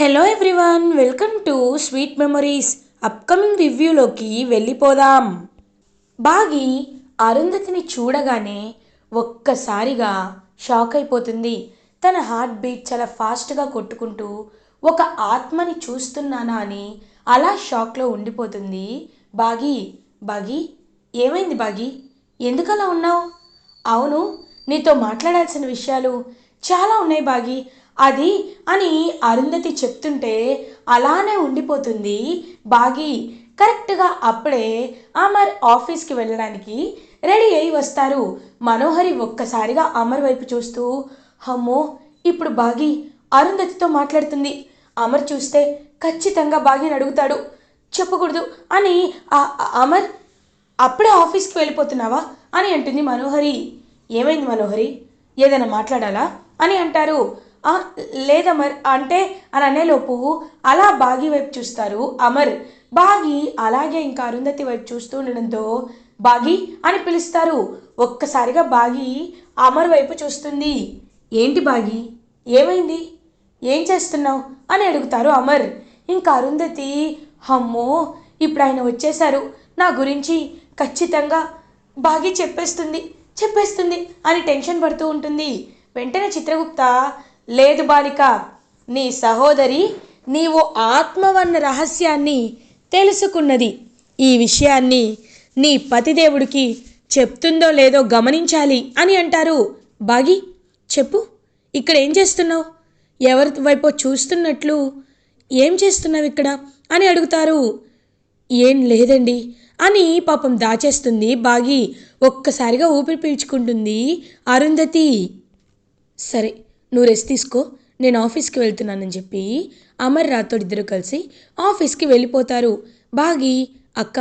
Hello everyone welcome to sweet memories upcoming రివ్యూలోకి వెళ్ళిపోదాం. బాగి అరుంధతిని చూడగానే ఒక్కసారిగా షాక్ అయిపోతుంది. తన హార్ట్ బీట్ చాలా ఫాస్ట్గా కొట్టుకుంటూ ఒక ఆత్మని చూస్తున్నానా అని అలా షాక్లో ఉండిపోతుంది. బాగి బాగి ఏమైంది బాగి? ఎందుకు అలా ఉన్నావు? అవును నీతో మాట్లాడాల్సిన విషయాలు చాలా ఉన్నాయి బాగి. అది అని అరుంధతి చెప్తుంటే అలానే ఉండిపోతుంది బాగి. కరెక్ట్గా అప్పుడే అమర్ ఆఫీస్కి వెళ్ళడానికి రెడీ అయి వస్తారు. మనోహరి ఒక్కసారిగా అమర్ వైపు చూస్తూ అమ్మో! ఇప్పుడు బాగి అరుంధతితో మాట్లాడుతుంది. అమర్ చూస్తే ఖచ్చితంగా బాగిని అడుగుతాడు. చెప్పకూడదు అని అమర్ అప్పుడే ఆఫీస్కి వెళ్ళిపోతున్నావా? అని అంటుంది మనోహరి. ఏమైంది మనోహరి? ఏదైనా మాట్లాడాలా? అని అంటారు. లేదమర్ అంటే అని అనేలోపు అలా బాగి వైపు చూస్తారు. అమర్ బాగి అలాగే ఇంకా అరుంధతి వైపు చూస్తూ ఉండడంతో బాగి అని పిలుస్తారు. ఒక్కసారిగా బాగి అమర్ వైపు చూస్తుంది. ఏంటి బాగి? ఏమైంది? ఏం చేస్తున్నావు? అని అడుగుతారు అమర్. ఇంకా అరుంధతి అమ్మో ఇప్పుడు ఆయన వచ్చేశారు. నా గురించి ఖచ్చితంగా బాగి చెప్పేస్తుంది చెప్పేస్తుంది అని టెన్షన్ పడుతూ ఉంటుంది. వెంటనే చిత్రగుప్త లేదు బాలిక నీ సహోదరి నీవు ఆత్మవన్న రహస్యాన్ని తెలుసుకున్నది. ఈ విషయాన్ని నీ పతిదేవుడికి చెప్తుందో లేదో గమనించాలి అని అంటారు. బాగి చెప్పు ఇక్కడ ఏం చేస్తున్నావు? ఎవరి వైపో చూస్తున్నట్లు ఏం చేస్తున్నావు ఇక్కడ? అని అడుగుతారు. ఏం లేదండి అని పాపం దాచేస్తుంది బాగి. ఒక్కసారిగా ఊపిరి పీల్చుకుంటుంది అరుంధతి. సరే నువ్వు రెస్ట్ తీసుకో నేను ఆఫీస్కి వెళ్తున్నానని చెప్పి అమర్ రాథోడ్ ఇద్దరు కలిసి ఆఫీస్కి వెళ్ళిపోతారు. బాగి అక్క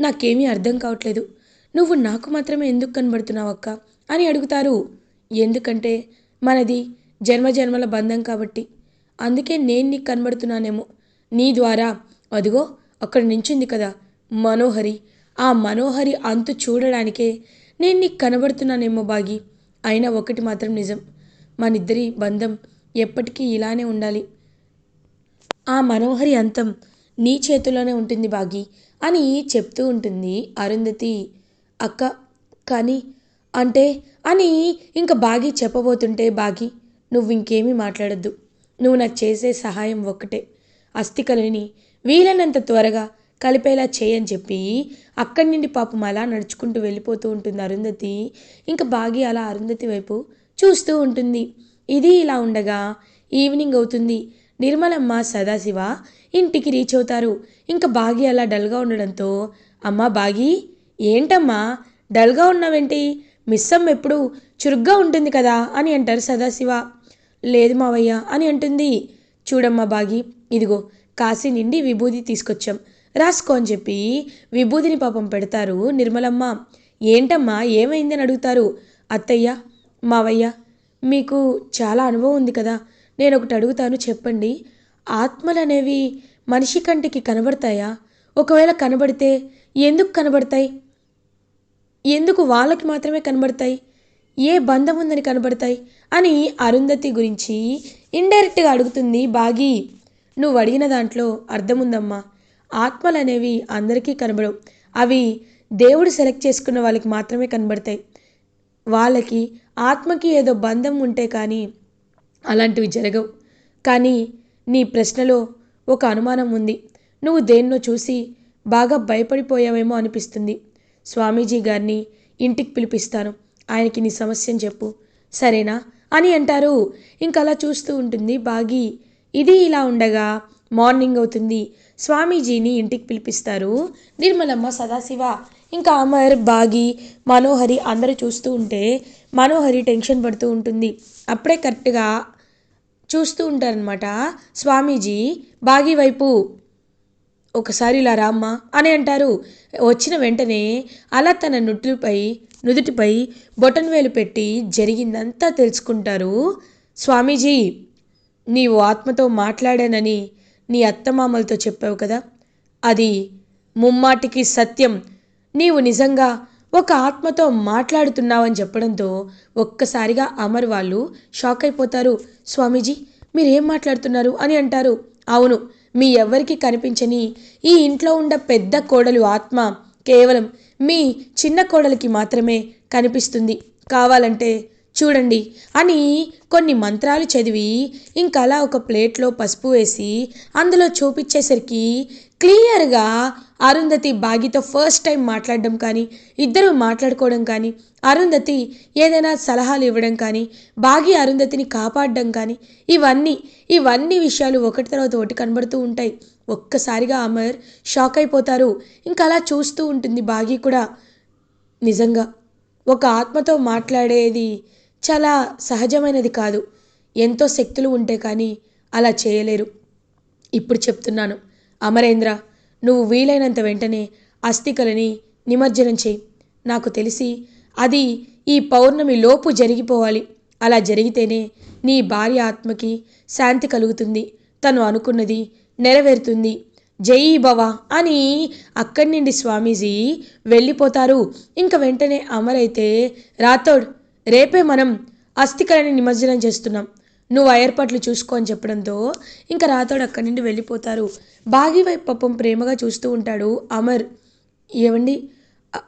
నాకేమీ అర్థం కావట్లేదు. నువ్వు నాకు మాత్రమే ఎందుకు కనబడుతున్నావు అక్క? అని అడుగుతారు. ఎందుకంటే మనది జన్మజన్మల బంధం కాబట్టి. అందుకే నేను నీకు కనబడుతున్నానేమో. నీ ద్వారా. అదిగో అక్కడ నించుంది కదా మనోహరి. ఆ మనోహరి అంతు చూడడానికే నేను నీకు కనబడుతున్నానేమో బాగి. అయినా ఒకటి మాత్రం నిజం. మనిద్దరి బంధం ఎప్పటికీ ఇలానే ఉండాలి. ఆ మనోహరి అంతం నీ చేతిలోనే ఉంటుంది బాగి అని చెప్తూ ఉంటుంది అరుంధతి. అక్క కానీ అంటే అని ఇంకా బాగి చెప్పబోతుంటే బాగి నువ్వు ఇంకేమీ మాట్లాడద్దు. నువ్వు నాకు చేసే సహాయం ఒక్కటే. అస్థికలని వీలైనంత త్వరగా కలిపేలా చేయని చెప్పి అక్కడి నుండి పాపం అలా నడుచుకుంటూ వెళ్ళిపోతూ ఉంటుంది అరుంధతి. ఇంకా బాగి అలా అరుంధతి వైపు చూస్తూ ఉంటుంది. ఇది ఇలా ఉండగా ఈవినింగ్ అవుతుంది. నిర్మలమ్మ సదాశివ ఇంటికి రీచ్ అవుతారు. ఇంకా బాగి అలా డల్గా ఉండడంతో అమ్మా బాగి ఏంటమ్మా? డల్గా ఉన్నావేంటి? మిస్సమ్మ ఎప్పుడు చురుగ్గా ఉంటుంది కదా? అని అంటారు సదాశివ. లేదు మావయ్య అని అంటుంది. చూడమ్మా బాగి ఇదిగో కాశీ నుండి విభూది తీసుకొచ్చాం. రాసుకో అని చెప్పి విభూదిని పాపం పెడతారు నిర్మలమ్మ. ఏంటమ్మా ఏమైందని అడుగుతారు. అత్తయ్య మావయ్య మీకు చాలా అనుభవం ఉంది కదా. నేను ఒకటి అడుగుతాను చెప్పండి. ఆత్మలు అనేవి మనిషి కంటికి కనబడతాయా? ఒకవేళ కనబడితే ఎందుకు కనబడతాయి? ఎందుకు వాళ్ళకి మాత్రమే కనబడతాయి? ఏ బంధం ఉందని కనబడతాయి? అని అరుంధతి గురించి ఇండైరెక్ట్గా అడుగుతుంది బాగి. నువ్వు అడిగిన దాంట్లో అర్థం ఉందమ్మా ఆత్మలు అనేవి అందరికీ కనబడవు. అవి దేవుడు సెలెక్ట్ చేసుకున్న వాళ్ళకి మాత్రమే కనబడతాయి. వాళ్ళకి ఆత్మకి ఏదో బంధం ఉంటే కానీ అలాంటివి జరగవు. కానీ నీ ప్రశ్నలో ఒక అనుమానం ఉంది. నువ్వు దేన్నో చూసి బాగా భయపడిపోయావేమో అనిపిస్తుంది. స్వామీజీ గారిని ఇంటికి పిలిపిస్తాను. ఆయనకి నీ సమస్యను చెప్పు. సరేనా? అని అంటారు. ఇంకలా అలా చూస్తూ ఉంటుంది బాగి. ఇది ఇలా ఉండగా మార్నింగ్ అవుతుంది. స్వామీజీని ఇంటికి పిలిపిస్తారు. నిర్మలమ్మ సదాశివ ఇంకా అమర్ బాగి మనోహరి అందరూ చూస్తూ ఉంటే మనోహరి టెన్షన్ పడుతూ ఉంటుంది. అప్పుడే కరెక్ట్గా చూస్తూ ఉంటారనమాట స్వామీజీ బాగి వైపు ఒకసారి ఇలా రామ్మా అని అంటారు. వచ్చిన వెంటనే అలా తన నుట్టుపై నుదుటిపై బొటన్ వేలు పెట్టి జరిగిందంతా తెలుసుకుంటారు. స్వామీజీ నీవు ఆత్మతో మాట్లాడానని నీ అత్తమామలతో చెప్పావు కదా. అది ముమ్మాటికి సత్యం. నీవు నిజంగా ఒక ఆత్మతో మాట్లాడుతున్నావని చెప్పడంతో ఒక్కసారిగా అమర్ వాళ్ళు షాక్ అయిపోతారు. స్వామీజీ మీరేం మాట్లాడుతున్నారు? అని అంటారు. అవును మీ ఎవ్వరికి కనిపించని ఈ ఇంట్లో ఉండ పెద్ద కోడలు ఆత్మ కేవలం మీ చిన్న కోడలికి మాత్రమే కనిపిస్తుంది. కావాలంటే చూడండి అని కొన్ని మంత్రాలు చదివి ఇంకలా ఒక ప్లేట్లో పసుపు వేసి అందులో చూపించేసరికి క్లియర్గా అరుంధతి బాగితో ఫస్ట్ టైం మాట్లాడడం కానీ ఇద్దరు మాట్లాడుకోవడం కానీ అరుంధతి ఏదైనా సలహాలు ఇవ్వడం కానీ బాగి అరుంధతిని కాపాడడం కానీ ఇవన్నీ ఇవన్నీ విషయాలు ఒకటి తర్వాత ఒకటి కనబడుతూ ఉంటాయి. ఒక్కసారిగా అమర్ షాక్ అయిపోతారు. ఇంకా అలా చూస్తూ ఉంటుంది బాగి కూడా. నిజంగా ఒక ఆత్మతో మాట్లాడేది చాలా సహజమైనది కాదు. ఎంతో శక్తులు ఉంటే కానీ అలా చేయలేరు. ఇప్పుడు చెప్తున్నాను. అమరేంద్ర నువ్వు వీలైనంత వెంటనే అస్థికలని నిమజ్జనం చేయి. నాకు తెలిసి అది ఈ పౌర్ణమి లోపు జరిగిపోవాలి. అలా జరిగితేనే నీ భార్య ఆత్మకి శాంతి కలుగుతుంది. తను అనుకున్నది నెరవేరుతుంది. జై భవ అని అక్కడి నుండి స్వామీజీ వెళ్ళిపోతారు. ఇంక వెంటనే అమరైతే రాథోడ్ రేపే మనం అస్థికలని నిమజ్జనం చేస్తున్నాం. నువ్వు ఏర్పాట్లు చూసుకో అని చెప్పడంతో ఇంకా రాతోడు అక్కడి నుండి వెళ్ళిపోతారు. బాగి వైపు పాపం ప్రేమగా చూస్తూ ఉంటాడు అమర్. ఏవండి?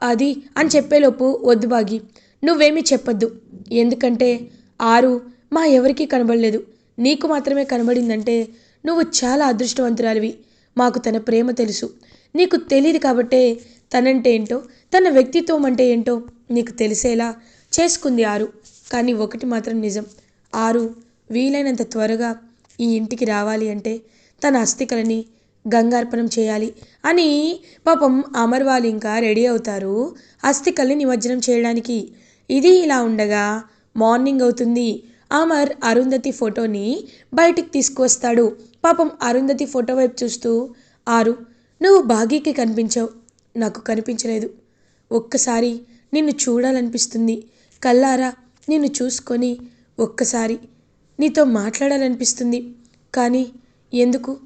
అది అని చెప్పేలోపు వద్దు బాగి నువ్వేమీ చెప్పొద్దు. ఎందుకంటే ఆరు మా ఎవరికీ కనబడలేదు. నీకు మాత్రమే కనబడిందంటే నువ్వు చాలా అదృష్టవంతురాలివి. మాకు తన ప్రేమ తెలుసు. నీకు తెలియదు కాబట్టే తనంటే ఏంటో తన వ్యక్తిత్వం అంటే ఏంటో నీకు తెలిసేలా చేసుకుంది ఆరు. కానీ ఒకటి మాత్రం నిజం. ఆరు వీలైనంత త్వరగా ఈ ఇంటికి రావాలి అంటే తన అస్థికలని గంగార్పణం చేయాలి అని పాపం అమర్ వాళ్ళు ఇంకా రెడీ అవుతారు. అస్థికల్ని నిమజ్జనం చేయడానికి. ఇది ఇలా ఉండగా మార్నింగ్ అవుతుంది. అమర్ అరుంధతి ఫోటోని బయటికి తీసుకువస్తాడు. పాపం అరుంధతి ఫోటో వైపు చూస్తూ ఆరు నువ్వు బాగీకి కనిపించావు. నాకు కనిపించలేదు. ఒక్కసారి నిన్ను చూడాలనిపిస్తుంది. కల్లారా నిన్ను చూసుకొని ఒక్కసారి నీతో మాట్లాడాలనిపిస్తుంది. కానీ ఎందుకు?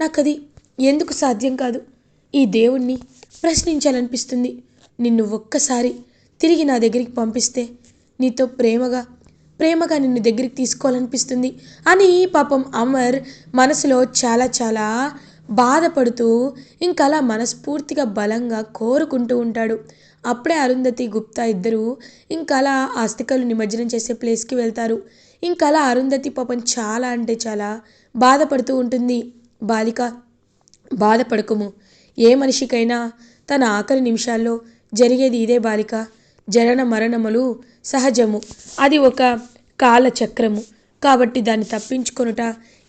నాకది ఎందుకు సాధ్యం కాదు. ఈ దేవుణ్ణి ప్రశ్నించాలనిపిస్తుంది. నిన్ను ఒక్కసారి తిరిగి నా దగ్గరికి పంపిస్తే నీతో ప్రేమగా ప్రేమగా నిన్ను దగ్గరికి తీసుకోవాలనిపిస్తుంది అని పాపం అమర్ మనసులో చాలా చాలా బాధపడుతూ ఇంకా అలా మనస్ఫూర్తిగా బలంగా కోరుకుంటూ ఉంటాడు. అప్పుడే అరుంధతి గుప్తా ఇద్దరు ఇంకా అలా నిమజ్జనం చేసే ప్లేస్కి వెళ్తారు. ఇంకా అలా అరుంధతి పాపం చాలా అంటే చాలా బాధపడుతూ ఉంటుంది. బాలిక బాధపడకుము. ఏ మనిషికైనా తన ఆఖరి నిమిషాల్లో జరిగేది ఇదే బాలిక. జనన మరణములు సహజము. అది ఒక కాలచక్రము. కాబట్టి దాన్ని తప్పించుకొనుట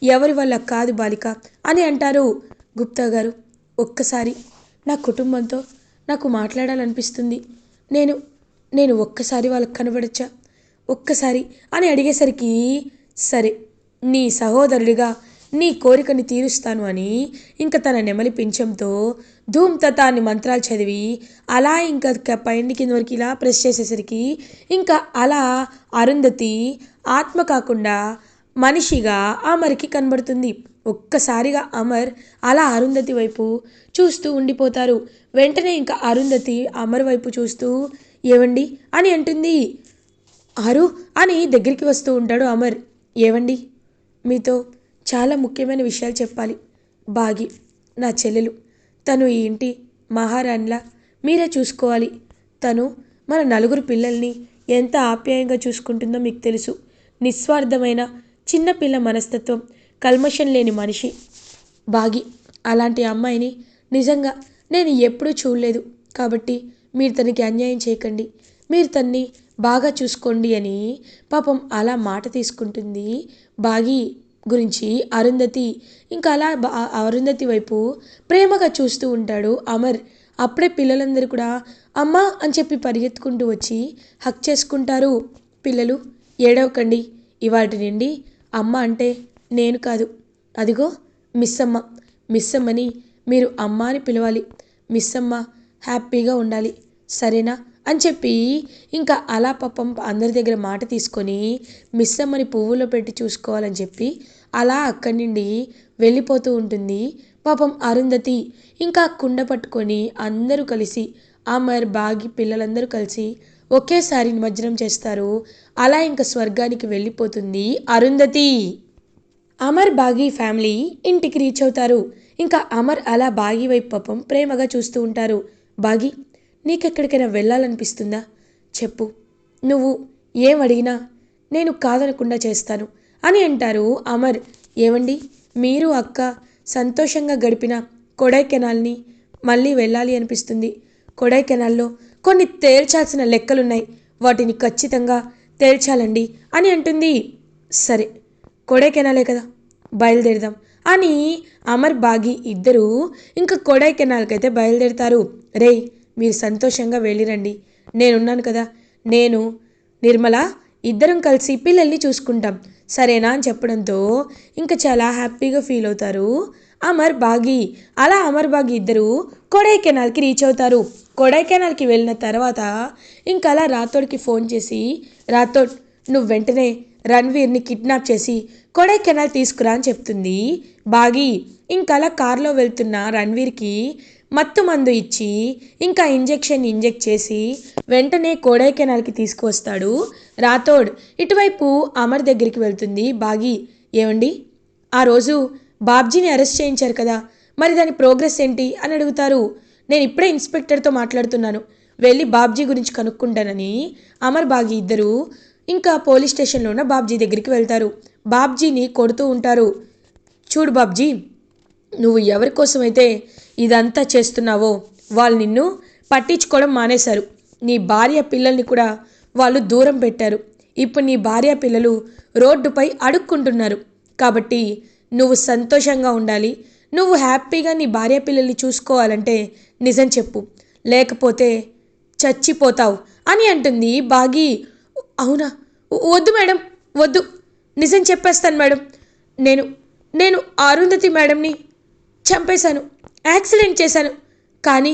ఎవరి వల్ల కాదు బాలిక అని అంటారు గుప్తా గారు. ఒక్కసారి నా కుటుంబంతో నాకు మాట్లాడాలనిపిస్తుంది. నేను నేను ఒక్కసారి వాళ్ళకి కనబడచ్చా? ఒక్కసారి అని అడిగేసరికి సరే నీ సహోదరుడిగా నీ కోరికని తీరుస్తాను అని ఇంకా తన నెమలి పింఛంతో ధూమ్ అని మంత్రాలు చదివి అలా ఇంకా క- పైన కింద వరకు ఇలా ప్రెస్ చేసేసరికి ఇంకా అలా అరుంధతి ఆత్మ కాకుండా మనిషిగా అమర్కి కనబడుతుంది. ఒక్కసారిగా అమర్ అలా అరుంధతి వైపు చూస్తూ ఉండిపోతారు. వెంటనే ఇంకా అరుంధతి అమర్ వైపు చూస్తూ ఏవండి? అని అంటుంది. ఆరు అని దగ్గరికి వస్తూ ఉంటాడు అమర్. ఏవండి? మీతో చాలా ముఖ్యమైన విషయాలు చెప్పాలి. బాగి నా చెల్లెలు తను ఈ ఇంటి మహారాణిలా. మీరే చూసుకోవాలి. తను మన నలుగురు పిల్లల్ని ఎంత ఆప్యాయంగా చూసుకుంటుందో మీకు తెలుసు. నిస్వార్థమైన చిన్నపిల్ల మనస్తత్వం కల్మషం లేని మనిషి. బాగి అలాంటి అమ్మాయిని నిజంగా నేను ఎప్పుడూ చూడలేదు. కాబట్టి మీరు తనకి అన్యాయం చేయకండి. మీరు తన్ని బాగా చూసుకోండి అని పాపం అలా మాట తీసుకుంటుంది బాగి గురించి అరుంధతి. ఇంకా అలా బా- అరుంధతి వైపు ప్రేమగా చూస్తూ ఉంటాడు అమర్. అప్పుడే పిల్లలందరూ కూడా అమ్మ అని చెప్పి పరిగెత్తుకుంటూ వచ్చి హక్ చేసుకుంటారు పిల్లలు. ఏడవకండి ఇవాటి నుండి అమ్మ అంటే నేను కాదు. అదిగో మిస్ అమ్మ మిస్ అమ్మని మీరు అమ్మ అని పిలవాలి. మిస్ అమ్మ హ్యాపీగా ఉండాలి. సరేనా? అని చెప్పి ఇంకా అలా పాపం అందరి దగ్గర మాట తీసుకొని మిస్ అమ్మని పువ్వులో పెట్టి చూసుకోవాలని చెప్పి అలా అక్కడి నుండి వెళ్ళిపోతూ ఉంటుంది. పాపం అరుంధతి ఇంకా కుండ పట్టుకొని అందరూ కలిసి అమర్ బాగి పిల్లలందరూ కలిసి ఒకేసారి నిమజ్జనం చేస్తారు. అలా ఇంకా స్వర్గానికి వెళ్ళిపోతుంది అరుంధతి. అమర్ బాగి ఫ్యామిలీ ఇంటికి రీచ్ అవుతారు. ఇంకా అమర్ అలా బాగి వైపు పాపం ప్రేమగా చూస్తూ ఉంటారు. బాగి నీకెక్కడికైనా వెళ్ళాలనిపిస్తుందా? చెప్పు. నువ్వు ఏం అడిగినా నేను కాదనకుండా చేస్తాను అని అంటారు అమర్. ఏమండి మీరు అక్క సంతోషంగా గడిపిన కొడైకెనాల్ని మళ్ళీ వెళ్ళాలి అనిపిస్తుంది. కొడైకెనాల్లో కొన్ని తేల్చాల్సిన లెక్కలున్నాయి. వాటిని ఖచ్చితంగా తేల్చాలండి అని అంటుంది. సరే కొడైకెనాలే కదా బయలుదేరదాం అని అమర్ బాగి ఇద్దరు ఇంకా కొడైకెనాల్కైతే బయలుదేరుతారు. రేయ్ మీరు సంతోషంగా వెళ్ళిరండి. నేనున్నాను కదా. నేను నిర్మల ఇద్దరం కలిసి పిల్లల్ని చూసుకుంటాం. సరేనా అని చెప్పడంతో ఇంకా చాలా హ్యాపీగా ఫీల్ అవుతారు. అమర్ బాగి. అలా అమర్ బాగి ఇద్దరు కొడైకెనాల్కి రీచ్ అవుతారు. కొడైకెనాల్కి వెళ్ళిన తర్వాత ఇంకా అలా రాథోడ్కి ఫోన్ చేసి రాథోడ్ నువ్వు వెంటనే రణ్వీర్ని కిడ్నాప్ చేసి కొడైకెనాల్ తీసుకురా అని చెప్తుంది. బాగి ఇంకా అలా కారులో వెళ్తున్న రణ్వీర్కి మత్తు మందు ఇచ్చి ఇంకా ఇంజెక్షన్ ఇంజెక్ట్ చేసి వెంటనే కోడైకెనాల్కి తీసుకువస్తాడు. రాథోడ్ ఇటువైపు అమర్ దగ్గరికి వెళ్తుంది. బాగి ఏమండి? ఆ రోజు బాబ్జీని అరెస్ట్ చేయించారు కదా. మరి దాని ప్రోగ్రెస్ ఏంటి అని అడుగుతారు. నేను ఇప్పుడే ఇన్స్పెక్టర్తో మాట్లాడుతున్నాను. వెళ్ళి బాబ్జీ గురించి కనుక్కుంటానని అమర్ బాగి ఇద్దరు ఇంకా పోలీస్ స్టేషన్లో ఉన్న బాబ్జీ దగ్గరికి వెళ్తారు. బాబ్జీని కొడుతూ ఉంటారు. చూడు బాబ్జీ నువ్వు ఎవరి కోసమైతే ఇదంతా చేస్తున్నావో వాళ్ళు నిన్ను పట్టించుకోవడం మానేశారు. నీ భార్య పిల్లల్ని కూడా వాళ్ళు దూరం పెట్టారు. ఇప్పుడు నీ భార్య పిల్లలు రోడ్డుపై అడుక్కుంటున్నారు. కాబట్టి నువ్వు సంతోషంగా ఉండాలి. నువ్వు హ్యాపీగా నీ భార్య పిల్లల్ని చూసుకోవాలంటే నిజం చెప్పు. లేకపోతే చచ్చిపోతావు అని అంటుంది బాగి. అవునా? వద్దు మేడం వద్దు. నిజం చెప్పేస్తాను మేడం. నేను నేను అరుంధతి మేడంని చంపేశాను యాక్సిడెంట్ చేశాను. కానీ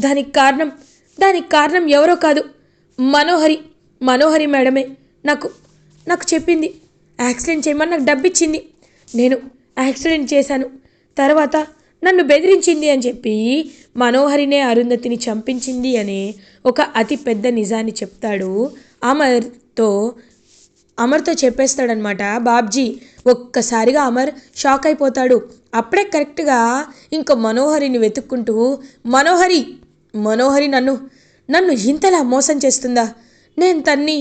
దానికి కారణం దానికి కారణం ఎవరో కాదు. మనోహరి మనోహరి మేడమే నాకు నాకు చెప్పింది. యాక్సిడెంట్ చేయమని నాకు డబ్బిచ్చింది. నేను యాక్సిడెంట్ చేశాను. తర్వాత నన్ను బెదిరించింది అని చెప్పి మనోహరినే అరుంధతిని చంపించింది అనే ఒక అతి పెద్ద నిజాన్ని చెప్తాడు అమర్తో అమర్తో చెప్పేస్తాడనమాట బాబ్జీ ఒక్కసారిగా అమర్ షాక్ అయిపోతాడు. అప్పుడే కరెక్ట్గా ఇంకో మనోహరిని వెతుక్కుంటూ మనోహరి మనోహరి నన్ను నన్ను ఇంతలా మోసం చేస్తుందా? నేను తన్ని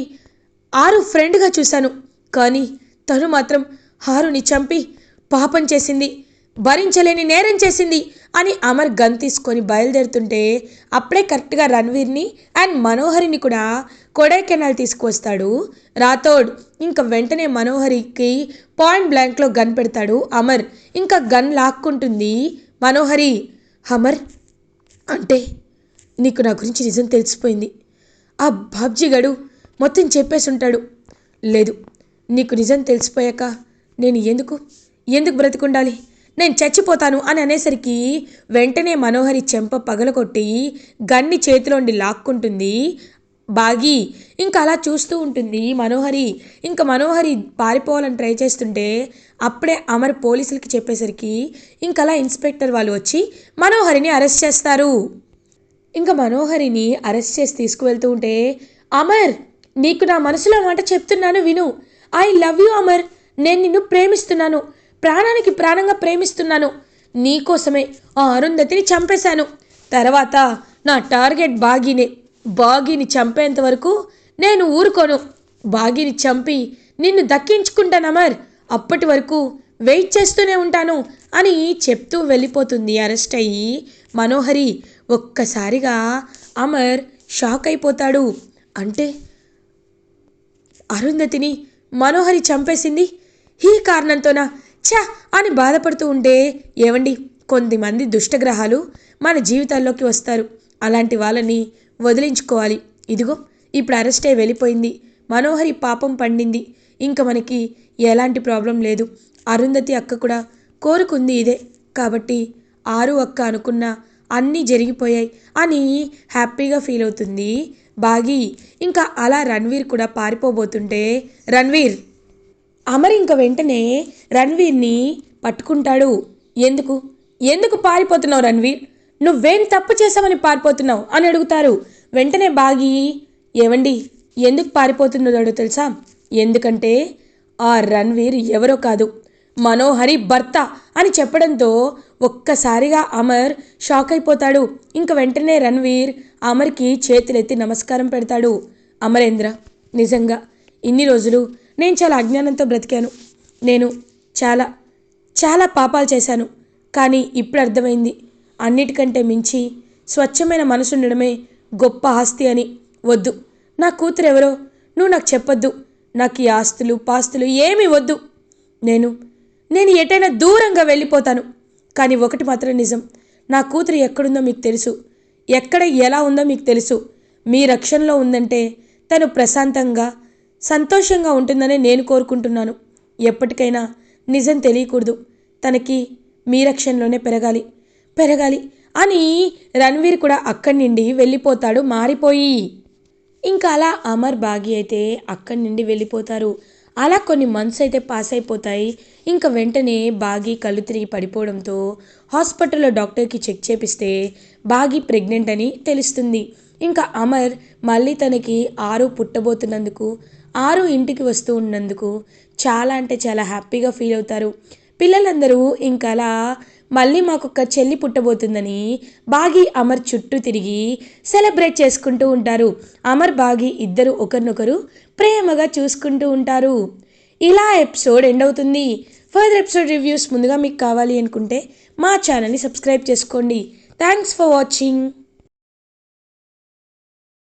ఆరు ఫ్రెండ్గా చూశాను. కానీ తను మాత్రం హారుని చంపి పాపం చేసింది. భరించలేని నేరం చేసింది అని అమర్ గన్ తీసుకొని బయలుదేరుతుంటే అప్పుడే కరెక్ట్గా రణ్వీర్ని అండ్ మనోహరిని కూడా కొడైకెనాల్ తీసుకువస్తాడు. రాథోడ్ ఇంకా వెంటనే మనోహరికి పాయింట్ బ్లాంక్లో గన్ పెడతాడు అమర్. ఇంకా గన్ లాక్కుంటుంది. మనోహరి అమర్ అంటే నీకు నా గురించి నిజం తెలిసిపోయింది. ఆ బాబ్జీ గడు మొత్తం చెప్పేసి ఉంటాడు. లేదు నీకు నిజం తెలిసిపోయాక నేను ఎందుకు ఎందుకు బ్రతికుండాలి? నేను చచ్చిపోతాను అని అనేసరికి వెంటనే మనోహరి చెంప పగలగొట్టి గన్ని చేతిలోండి లాక్కుంటుంది. బాగి ఇంకా అలా చూస్తూ ఉంటుంది మనోహరి. ఇంకా మనోహరి పారిపోవాలని ట్రై చేస్తుంటే అప్పుడే అమర్ పోలీసులకి చెప్పేసరికి ఇంకా అలా ఇన్స్పెక్టర్ వాళ్ళు వచ్చి మనోహరిని అరెస్ట్ చేస్తారు. ఇంకా మనోహరిని అరెస్ట్ చేసి తీసుకువెళ్తూ ఉంటే అమర్ నీకు నా మనసులో మాట చెప్తున్నాను విను. I love you Amar. నేను నిన్ను ప్రేమిస్తున్నాను. ప్రాణానికి ప్రాణంగా ప్రేమిస్తున్నాను. నీకోసమే ఆ అరుంధతిని చంపేశాను. తర్వాత నా టార్గెట్ బాగీనే బాగీని చంపేంత వరకు నేను ఊరుకోను. బాగీని చంపి నిన్ను దక్కించుకుంటాను అమర్. అప్పటి వరకు వెయిట్ చేస్తూనే ఉంటాను అని చెప్తూ వెళ్ళిపోతుంది అరెస్ట్ అయ్యి మనోహరి. ఒక్కసారిగా అమర్ షాక్ అయిపోతాడు. అంటే అరుంధతిని మనోహరి చంపేసింది ఈ కారణంతోనా? ఛ! అని బాధపడుతూ ఉంటే ఏవండి? కొంతమంది దుష్టగ్రహాలు మన జీవితాల్లోకి వస్తారు. అలాంటి వాళ్ళని వదిలించుకోవాలి. ఇదిగో ఇప్పుడు అరెస్టే వెళ్ళిపోయింది. మనోహరి పాపం పండింది. ఇంకా మనకి ఎలాంటి ప్రాబ్లం లేదు. అరుంధతి అక్క కూడా కోరుకుంది ఇదే. కాబట్టి ఆరు అక్క అనుకున్న అన్నీ జరిగిపోయాయి అని హ్యాపీగా ఫీల్ అవుతుంది బాగి. ఇంకా అలా రణ్వీర్ కూడా పారిపోబోతుంటే రణ్వీర్! అమర్ ఇంక వెంటనే రణ్వీర్ని పట్టుకుంటాడు. ఎందుకు? ఎందుకు పారిపోతున్నావు రణ్వీర్? నువ్వేం తప్పు చేసావని పారిపోతున్నావు అని అడుగుతారు. వెంటనే బాగి ఏవండి? ఎందుకు పారిపోతున్నాడో తెలుసా? ఎందుకంటే ఆ రణ్వీర్ ఎవరో కాదు మనోహరి భర్త అని చెప్పడంతో ఒక్కసారిగా అమర్ షాక్ అయిపోతాడు. ఇంక వెంటనే రణ్వీర్ అమర్కి చేతులెత్తి నమస్కారం పెడతాడు. అమరేంద్ర నిజంగా ఇన్ని రోజులు నేను చాలా అజ్ఞానంతో బ్రతికాను. నేను చాలా చాలా పాపాలు చేశాను. కానీ ఇప్పుడు అర్థమైంది. అన్నిటికంటే మించి స్వచ్ఛమైన మనసు ఉండడమే గొప్ప ఆస్తి అని. వద్దు. నా కూతురు ఎవరో? నువ్వు నాకు చెప్పొద్దు. నాకు ఈ ఆస్తులు పాస్తులు ఏమీ వద్దు. నేను నేను ఎటైనా దూరంగా వెళ్ళిపోతాను. కానీ ఒకటి మాత్రం నిజం. నా కూతురు ఎక్కడుందో మీకు తెలుసు. ఎక్కడ ఎలా ఉందో మీకు తెలుసు. మీ రక్షణలో ఉందంటే తను ప్రశాంతంగా సంతోషంగా ఉంటుందని నేను కోరుకుంటున్నాను. ఎప్పటికైనా నిజం తెలియకూడదు. తనకి మీ రక్షణలోనే పెరగాలి. పెరగాలి. అని రణ్వీర్ కూడా అక్కడి నుండి వెళ్ళిపోతాడు. మారిపోయి. ఇంకా అలా అమర్ బాగి అయితే అక్కడి నుండి వెళ్ళిపోతారు. అలా కొన్ని మంత్స్ అయితే పాస్ అయిపోతాయి. ఇంకా వెంటనే బాగి కళ్ళు తిరిగి పడిపోవడంతో హాస్పిటల్లో డాక్టర్కి చెక్ చేపిస్తే బాగి ప్రెగ్నెంట్ అని తెలుస్తుంది. ఇంకా అమర్ మళ్ళీ తనకి ఆరు పుట్టబోతున్నందుకు ఆరు ఇంటికి వస్తూ ఉన్నందుకు చాలా అంటే చాలా హ్యాపీగా ఫీల్ అవుతారు. పిల్లలందరూ ఇంకా అలా మళ్ళీ మాకొక చెల్లి పుట్టబోతుందని బాగి అమర్ చుట్టూ తిరిగి సెలబ్రేట్ చేసుకుంటూ ఉంటారు. అమర్ బాగి ఇద్దరు ఒకరినొకరు ప్రేమగా చూసుకుంటూ ఉంటారు. ఇలా ఎపిసోడ్ ఎండ్ అవుతుంది. ఫర్దర్ ఎపిసోడ్ రివ్యూస్ ముందుగా మీకు కావాలి అనుకుంటే మా ఛానల్ని సబ్స్క్రైబ్ చేసుకోండి. Thanks for watching.